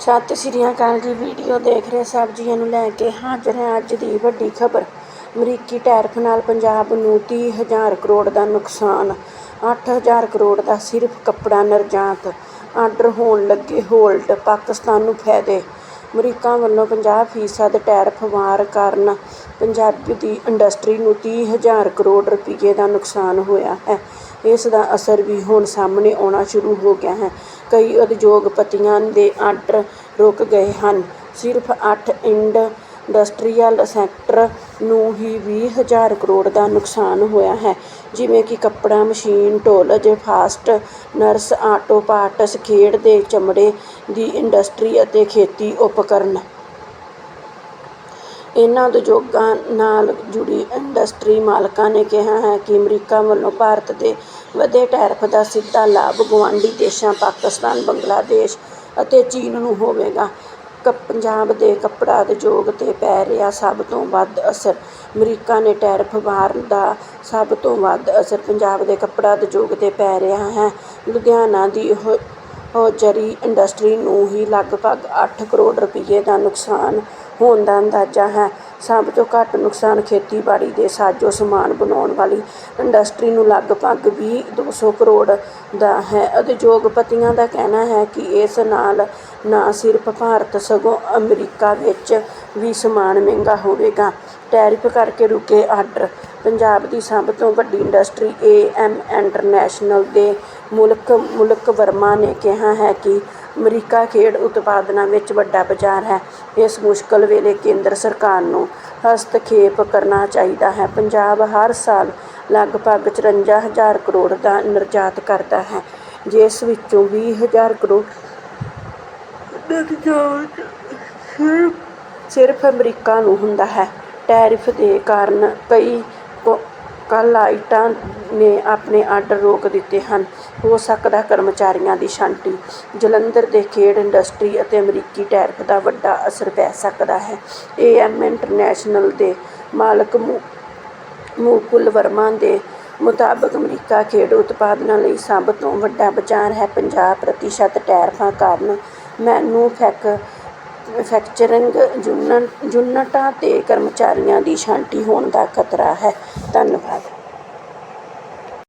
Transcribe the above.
ਸਤਿ ਸ਼੍ਰੀ ਅਕਾਲ ਜੀ, ਵੀਡੀਓ ਦੇਖ ਰਹੇ ਸਬਜ਼ੀਆਂ ਨੂੰ ਲੈ ਕੇ ਹਾਜ਼ਰ ਹੈ ਅੱਜ ਦੀ ਵੱਡੀ ਖਬਰ। ਅਮਰੀਕੀ ਟੈਰਫ ਨਾਲ ਪੰਜਾਬ ਨੂੰ 30000 ਕਰੋੜ ਦਾ ਨੁਕਸਾਨ 8000 ਕਰੋੜ ਦਾ ਸਿਰਫ ਕੱਪੜਾ ਨਿਰਯਾਤ ਆਰਡਰ ਹੋਣ ਲੱਗੇ ਹੋਲਡ ਪਾਕਿਸਤਾਨ ਨੂੰ ਫਾਇਦੇ। ਅਮਰੀਕਾ ਵੱਲੋਂ 50% ਟੈਰਫ ਵਾਰ ਕਾਰਨ ਪੰਜਾਬੀ ਦੀ ਇੰਡਸਟਰੀ ਨੂੰ 30000 ਕਰੋੜ ਰੁਪਏ ਦਾ ਨੁਕਸਾਨ ਹੋਇਆ ਹੈ। ਇਸ ਦਾ ਅਸਰ ਵੀ ਹੁਣ ਸਾਹਮਣੇ ਆਉਣਾ ਸ਼ੁਰੂ ਹੋ ਗਿਆ ਹੈ। ਕਈ ਉਦਯੋਗਪਤੀਆਂ ਦੇ ਆਰਡਰ ਰੁਕ ਗਏ ਹਨ। ਸਿਰਫ ਅੱਠ ਇੰਡਸਟਰੀਅਲ ਸੈਕਟਰ ਨੂੰ ਹੀ ਵੀਹ ਹਜ਼ਾਰ ਕਰੋੜ ਦਾ ਨੁਕਸਾਨ ਹੋਇਆ ਹੈ। ਜਿਵੇਂ ਕਿ ਕੱਪੜਾ, ਮਸ਼ੀਨ, ਢੋਲਜ, ਫਾਸਟ ਨਰਸ, ਆਟੋ ਪਾਰਟਸ, ਖੇਡ ਦੇ ਚਮੜੇ ਦੀ ਇੰਡਸਟਰੀ ਅਤੇ ਖੇਤੀ ਉਪਕਰਨ। ਇਨ੍ਹਾਂ ਉਦਯੋਗਾਂ ਨਾਲ ਜੁੜੀ ਇੰਡਸਟਰੀ ਮਾਲਕਾਂ ਨੇ ਕਿਹਾ ਹੈ ਕਿ ਅਮਰੀਕਾ ਵੱਲੋਂ ਭਾਰਤ ਦੇ ਵਧੇ ਟੈਰਿਫ ਦਾ ਸਿੱਧਾ ਲਾਭ ਗੁਆਂਢੀ ਦੇਸ਼ਾਂ ਪਾਕਿਸਤਾਨ, ਬੰਗਲਾਦੇਸ਼ ਅਤੇ ਚੀਨ ਨੂੰ ਹੋਵੇਗਾ। ਪੰਜਾਬ ਦੇ ਕੱਪੜਾ ਉਦਯੋਗ 'ਤੇ ਪੈ ਰਿਹਾ ਸਭ ਤੋਂ ਵੱਧ ਅਸਰ। ਅਮਰੀਕਾ ਨੇ ਟੈਰਿਫ ਵਾਰ ਦਾ ਸਭ ਤੋਂ ਵੱਧ ਅਸਰ ਪੰਜਾਬ ਦੇ ਕੱਪੜਾ ਉਦਯੋਗ 'ਤੇ ਪੈ ਰਿਹਾ ਹੈ। ਲੁਧਿਆਣਾ ਦੀ ਹੋ ਹੌਜ਼ਰੀ ਇੰਡਸਟਰੀ ਨੂੰ ਹੀ ਲਗਭਗ ਅੱਠ ਕਰੋੜ ਰੁਪਏ ਦਾ ਨੁਕਸਾਨ ਹੋਣ ਦਾ ਅੰਦਾਜ਼ਾ ਹੈ। ਸਭ ਤੋਂ ਘੱਟ ਨੁਕਸਾਨ ਖੇਤੀਬਾੜੀ ਦੇ ਸਾਜ਼ੋ ਸਮਾਨ ਬਣਾਉਣ ਵਾਲੀ ਇੰਡਸਟਰੀ ਨੂੰ ਲਗਭਗ ਵੀਹ ਦੋ ਸੌ ਕਰੋੜ ਦਾ ਹੈ। ਉਦਯੋਗਪਤੀਆਂ ਦਾ ਕਹਿਣਾ ਹੈ ਕਿ ਇਸ ਨਾਲ ਨਾ ਸਿਰਫ ਭਾਰਤ, ਸਗੋਂ ਅਮਰੀਕਾ ਵਿੱਚ ਵੀ ਸਮਾਨ ਮਹਿੰਗਾ ਹੋਵੇਗਾ। ਟੈਰਿਫ ਕਰਕੇ ਰੁਕੇ ਆਰਡਰ ਪੰਜਾਬ ਦੀ ਸਭ ਤੋਂ ਵੱਡੀ ਇੰਡਸਟਰੀ ਏ ਐਮ ਇੰਟਰਨੈਸ਼ਨਲ ਦੇ ਮੁਲਕ ਮੁਲਕ ਵਰਮਾ ਨੇ ਕਿਹਾ ਹੈ ਕਿ ਅਮਰੀਕਾ ਖੇਡ ਉਤਪਾਦਨਾਂ ਵਿੱਚ ਵੱਡਾ ਬਾਜ਼ਾਰ ਹੈ। ਇਸ ਮੁਸ਼ਕਲ ਵੇਲੇ ਕੇਂਦਰ ਸਰਕਾਰ ਨੂੰ ਹਸਤਖੇਪ ਕਰਨਾ ਚਾਹੀਦਾ ਹੈ। ਪੰਜਾਬ ਹਰ ਸਾਲ ਲਗਭਗ ਚੁਰੰਜਾ ਹਜ਼ਾਰ ਕਰੋੜ ਦਾ ਨਿਰਯਾਤ ਕਰਦਾ ਹੈ। ਜਿਸ ਵਿੱਚੋਂ ਵੀਹ ਹਜ਼ਾਰ ਕਰੋੜ ਨਿਰਯਾਤ ਸਿਰਫ ਅਮਰੀਕਾ ਨੂੰ ਹੁੰਦਾ ਹੈ। ਟੈਰਿਫ ਦੇ ਕਾਰਨ ਕਈ ਕਲਾਇੰਟਾਂ ਨੇ ਆਪਣੇ ਆਰਡਰ ਰੋਕ ਦਿੱਤੇ ਹਨ। ਹੋ ਸਕਦਾ ਕਰਮਚਾਰੀਆਂ ਦੀ ਛਾਂਟੀ ਜਲੰਧਰ ਦੇ ਖੇਡ ਇੰਡਸਟਰੀ ਅਤੇ ਅਮਰੀਕੀ ਟੈਰਿਫ ਦਾ ਵੱਡਾ ਅਸਰ ਪੈ ਸਕਦਾ ਹੈ। ਏ ਐਮ ਇੰਟਰਨੈਸ਼ਨਲ ਦੇ ਮਾਲਕ ਮੁਕੁਲ ਵਰਮਾ ਦੇ ਮੁਤਾਬਕ ਅਮਰੀਕਾ ਖੇਡ ਉਤਪਾਦਨਾਂ ਲਈ ਸਭ ਤੋਂ ਵੱਡਾ ਬਾਜ਼ਾਰ ਹੈ ਪੰਜਾਹ ਪ੍ਰਤੀਸ਼ਤ ਟੈਰਿਫਾਂ ਕਾਰਨ। ਮੈਨੂਫੈਕਚਰਿੰਗ ਯੂਨਿਟਾਂ 'ਤੇ ਕਰਮਚਾਰੀਆਂ ਦੀ ਛਾਂਟੀ ਹੋਣ ਦਾ ਖਤਰਾ ਹੈ। ਧੰਨਵਾਦ।